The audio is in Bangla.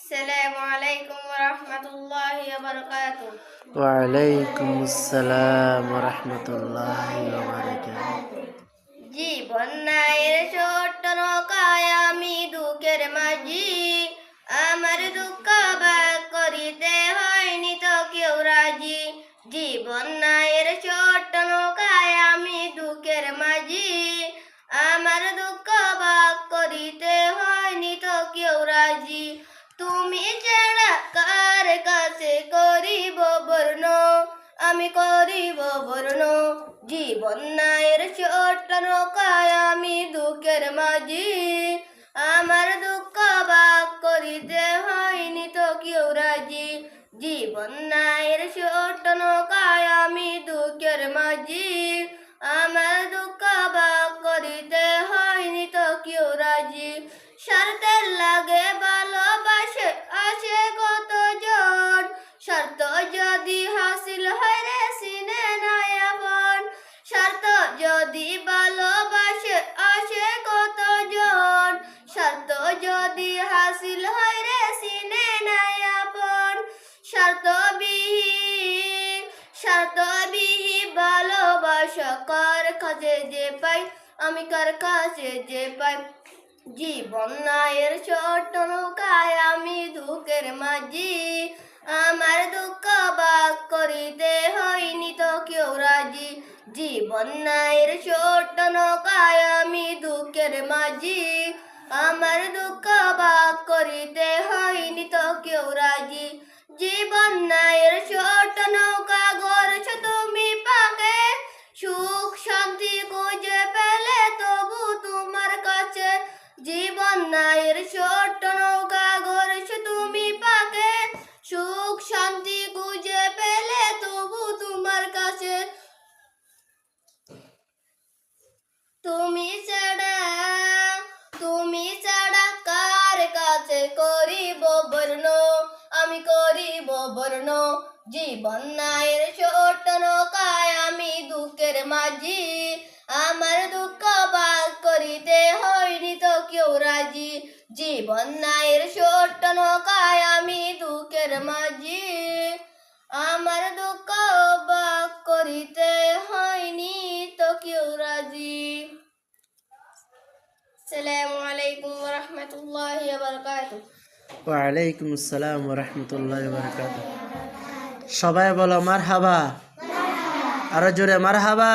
السلام عليكم ورحمة الله وبركاته ওয়ালাইকুম আসসালাম রহমতুল্লাহ জীবন নায়ের ছোট্ট নৌকায় আমি দুঃখের মাঝি আমার দুঃখ বাগ করিতে হয়নি তো কেউ রাজি জীবন নায়ের ছোট্ট নৌকায় আমি দুঃখের মাঝি আমার দুঃখ বাগ করিতে হয়নি তো কেউ রাজি তুমি ছাড়া কার কাছে করিব বর্ণ, আমি করিব বর্ণ। জীবন নায়ের ছোট্ট নৌকায় আমি দুঃখের মাঝি, আমার দুঃখ বাক করিতে হয়নি তো কেউ রাজি। জীবন নায়ের ছোট্ট কার কাছে যে পাই, আমি কার কাছে যে পাই। জীবন নায়ের ছোট নৌকায় আমি দুঃখের মাঝি, আমার দুঃখ বাগ করিতে হয়নি তো কেউ রাজি। জীবন নায়ের ছোট নৌকায় আমি দুঃখের মাঝি, আমার দুঃখ বাগ করিতে হয়নি তো কেউ রাজি। জীবন নায়ের ছোট নৌকা কাছে করিব বর্ণ, আমি করিব বর্ণ। জীবন নায়ের ছোট নৌকায় আমি দুঃখের মাঝি, আমার দুঃখ বাগ করিতে হয়নি তো কেউ রাজি। জীবন নায়ের ছোট নৌকায় আমি দুঃখের মাঝি, আমার দুঃখ বাগ করিতে হয়নি তো কেউ রাজি। আসসালামু আসসালাম ওয়া সবাই বলো মারহাবা। আরও জোরে মারহাবা।